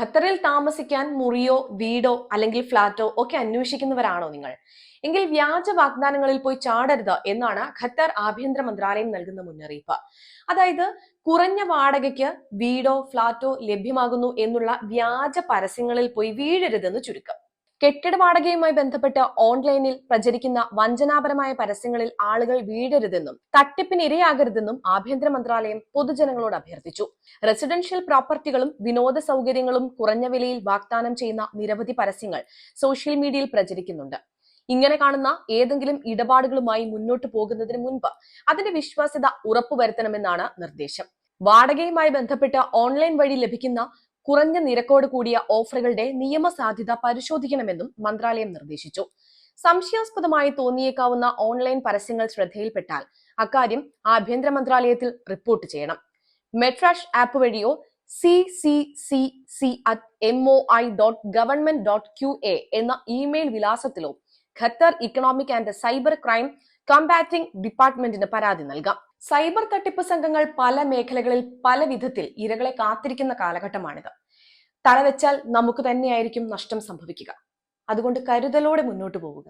ഖത്തറിൽ താമസിക്കാൻ മുറിയോ വീടോ അല്ലെങ്കിൽ ഫ്ളാറ്റോ ഒക്കെ അന്വേഷിക്കുന്നവരാണോ നിങ്ങൾ? എങ്കിൽ വ്യാജ വാഗ്ദാനങ്ങളിൽ പോയി ചാടരുത് എന്നാണ് ഖത്തർ ആഭ്യന്തര മന്ത്രാലയം നൽകുന്ന മുന്നറിയിപ്പ്. അതായത് കുറഞ്ഞ വാടകയ്ക്ക് വീടോ ഫ്ളാറ്റോ ലഭ്യമാകുന്നു എന്നുള്ള വ്യാജ പരസ്യങ്ങളിൽ പോയി വീഴരുതെന്ന് ചുരുക്കം. കെട്ടിട വാടകയുമായി ബന്ധപ്പെട്ട് ഓൺലൈനിൽ പ്രചരിക്കുന്ന വഞ്ചനാപരമായ പരസ്യങ്ങളിൽ ആളുകൾ വീഴരുതെന്നും തട്ടിപ്പിന് ഇരയാകരുതെന്നും ആഭ്യന്തര മന്ത്രാലയം പൊതുജനങ്ങളോട് അഭ്യർത്ഥിച്ചു. റെസിഡൻഷ്യൽ പ്രോപ്പർട്ടികളും വിനോദ സൗകര്യങ്ങളും കുറഞ്ഞ വിലയിൽ വാഗ്ദാനം ചെയ്യുന്ന നിരവധി പരസ്യങ്ങൾ സോഷ്യൽ മീഡിയയിൽ പ്രചരിക്കുന്നുണ്ട്. ഇങ്ങനെ കാണുന്ന ഏതെങ്കിലും ഇടപാടുകളുമായി മുന്നോട്ട് പോകുന്നതിന് മുൻപ് അതിന്റെ വിശ്വാസ്യത ഉറപ്പുവരുത്തണമെന്നാണ് നിർദ്ദേശം. വാടകയുമായി ബന്ധപ്പെട്ട് ഓൺലൈൻ വഴി ലഭിക്കുന്ന കുറഞ്ഞ നിരക്കോട് കൂടിയ ഓഫറുകളുടെ നിയമസാധ്യത പരിശോധിക്കണമെന്നും മന്ത്രാലയം നിർദ്ദേശിച്ചു. സംശയാസ്പദമായി തോന്നിയേക്കാവുന്ന ഓൺലൈൻ പരസ്യങ്ങൾ ശ്രദ്ധയിൽപ്പെട്ടാൽ അക്കാര്യം ആഭ്യന്തര മന്ത്രാലയത്തിൽ റിപ്പോർട്ട് ചെയ്യണം. മെട്രാഷ് ആപ്പ് വഴിയോ C C C C at M O I dot government dot Q A എന്ന email വിലാസത്തിലോ Qatar economic and cyber crime combating ഡിപ്പാർട്ട്മെന്റിന് പരാതി നൽകാം. സൈബർ തട്ടിപ്പ് സംഘങ്ങൾ പല മേഖലകളിൽ പല വിധത്തിൽ ഇരകളെ കാത്തിരിക്കുന്ന കാലഘട്ടമാണിത്. തലവെച്ചാൽ നമുക്ക് തന്നെയായിരിക്കും നഷ്ടം സംഭവിക്കുക. അതുകൊണ്ട് കരുതലോടെ മുന്നോട്ട് പോവുക.